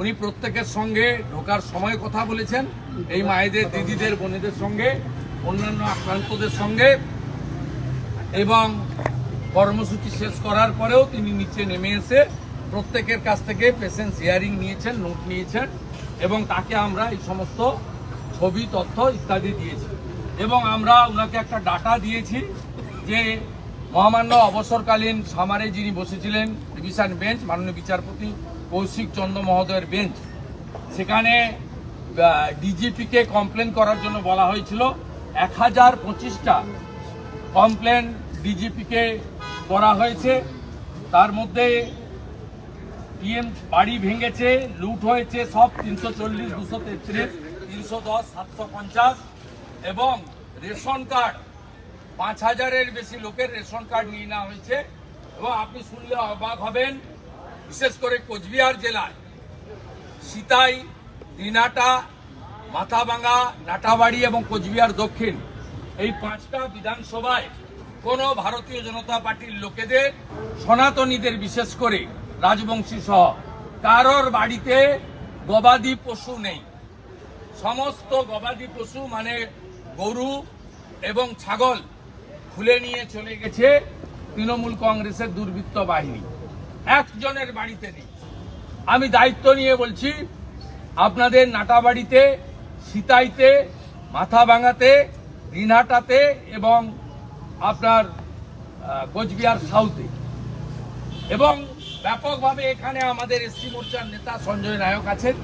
উনি প্রত্যেকের সঙ্গে ঢোকার সময় কথা বলেছেন। এই মায়েদের, দিদিদের, বোনেদের সঙ্গে, অন্যান্য আক্রান্তদের সঙ্গে। এবং কর্মসূচি শেষ করার পরেও তিনি নিচে নেমে এসে প্রত্যেকের কাছ থেকে পেশেন্ট হিয়ারিং নিয়েছেন নোট নিয়েছেন এবং তাকে আমরা এই সমস্ত ছবি, তথ্য ইত্যাদি দিয়েছি। এবং আমরা ওনাকে একটা ডাটা দিয়েছি যে মহামান্য অবসরকালীন সামারে যিনি বসেছিলেন, ডিভিশন বেঞ্চ, মাননীয় বিচারপতি কৌশিক চন্দ্র মহোদয়ের বেঞ্চ। সেখানে ডিজিপিকে কমপ্লেন করার জন্য বলা হয়েছিল, এক হাজার পঁচিশটা কমপ্লেন ডিজিপিকে করা হয়েছে। তার মধ্যে পিএম বাড়ি ভেঙেছে, লুট হয়েছে, সব তিনশো চল্লিশ, দুশো তেত্রিশ, তিনশো দশ, সাতশো পঞ্চাশ এবং রেশন কার্ড পাঁচ হাজারের বেশি লোকের রেশন কার্ড নিয়ে নেওয়া হয়েছে এবং আপনি শুনলে অবাক হবেন, বিশেষ করে কোচবিহার জেলায়। সিতাই দিনাটা মাথাভাঙ্গা, নাটাবাড়ি এবং কোচবিহার দক্ষিণ। এই পাঁচটা বিধানসভায় কোন ভারতীয় জনতা পার্টির লোকেদের, সনাতনীদের বিশেষ করে রাজবংশী সহ কারোর বাড়িতে গবাদি পশু নেই। সমস্ত গবাদি পশু মানে গরু এবং ছাগল খুলে নিয়ে চলে গেছে তৃণমূল কংগ্রেসের দুর্বৃত্ত বাহিনী। একজনের বাড়িতে নেই। আমি দায়িত্ব নিয়ে বলছি, আপনাদের নাটাবাড়িতে, সিতাইতে, মাথা ভাঙাতে, দিনহাটাতে এবং আপনার কোচবিহার সাউথে। এবং ব্যাপকভাবে এখানে আমাদের এসসি মোর্চার নেতা সঞ্জয় নায়ক আছেন।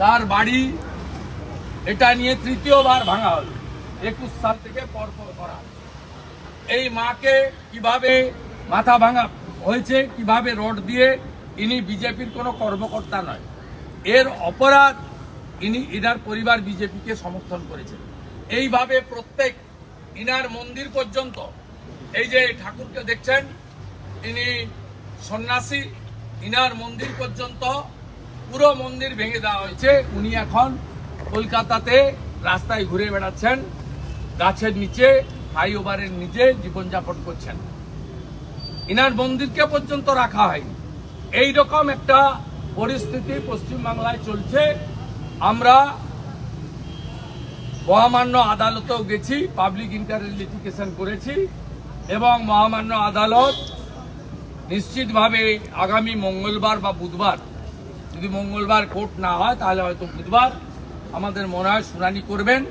তার বাড়ি এটা নিয়ে তৃতীয়বার ভাঙা হলো। একুশ সাল থেকে পরপর করা। এই মাকে কীভাবে মাথা ভাঙা হয়েছে, কীভাবে রড দিয়ে ইনি বিজেপির কোনো কর্মকর্তা নয়। এর অপরাধ ইনি ইনার পরিবার বিজেপিকে সমর্থন করেছেন। এইভাবে প্রত্যেক ইনার মন্দির পর্যন্ত, এই যে ঠাকুরকে দেখছেন, ইনি সন্ন্যাসী, ইনার মন্দির পর্যন্ত পুরো মন্দির ভেঙে দেওয়া হয়েছে। উনি এখন কলকাতাতে রাস্তায় ঘুরে বেড়াচ্ছেন, গাছের নিচে ফ্লাইওভারের নিচে জীবনযাপন করছেন। ইনার মন্দিরকে পর্যন্ত রাখা হয়নি। এই রকম একটা পরিস্থিতি পশ্চিমবাংলায় চলছে। আমরা মহামান্য আদালতেও গেছি পাবলিক ইন্টারেস্ট করেছি এবং মহামান্য আদালত নিশ্চিতভাবে আগামী মঙ্গলবার বা বুধবার, যদি মঙ্গলবার কোর্ট না হয়, তাহলে হয়তো বুধবার আমাদের মনে হয় শুনানি করবেন।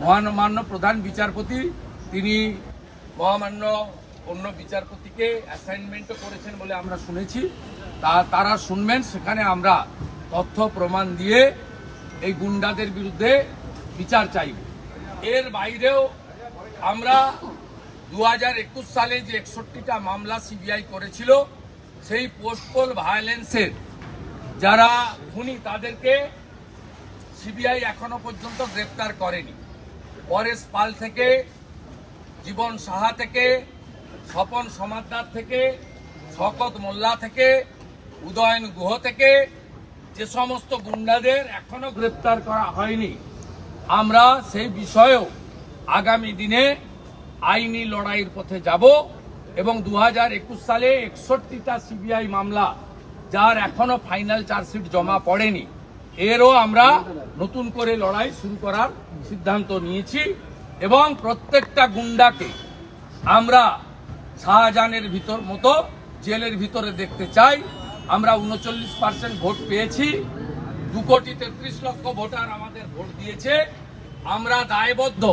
মহামান্য প্রধান বিচারপতি তিনি মহামান্য অন্য বিচারপতিকে অ্যাসাইনমেন্টও করেছেন বলে আমরা শুনেছি। তা তারা শুনবেন, সেখানে আমরা তথ্য, প্রমাণ দিয়ে এই গুন্ডাদের বিরুদ্ধে বিচার চাইব এর বাইরেও আমরা দু হাজার একুশ সালে যে একষট্টিটা মামলা সিবিআই করেছিল, সেই পোস্টপোল ভায়োলেন্সের যারা খুনি, তাদেরকে সিবিআই এখনও পর্যন্ত গ্রেপ্তার করেনি। পরেশ পাল থেকে জীবন সাহা থেকে, স্বপন সমাদ্দার থেকে, শকত মোল্লা থেকে, উদয়ন গুহ থেকে, যে সমস্ত গুন্ডাদের এখনও গ্রেপ্তার করা হয়নি, আমরা সেই বিষয়েও আগামী দিনে আইনি লড়াইয়ের পথে যাব এবং দু হাজার একুশ সালে একষট্টিটা সিবিআই মামলা, যার এখনও ফাইনাল চার্জশিট জমা পড়েনি, এরও আমরা নতুন করে লড়াই শুরু করার সিদ্ধান্ত নিয়েছি। এবং প্রত্যেকটা গুন্ডাকে আমরা শাহজাহানের ভিতর মতো জেলের ভিতরে দেখতে চাই। আমরা উনচল্লিশ পার্সেন্ট ভোট পেয়েছি। দু কোটি তেত্রিশ লক্ষ ভোটার আমাদের ভোট দিয়েছে। আমরা দায়বদ্ধ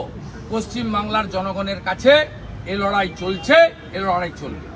পশ্চিম বাংলার জনগণের কাছে এ লড়াই চলছে, এ লড়াই চলবে।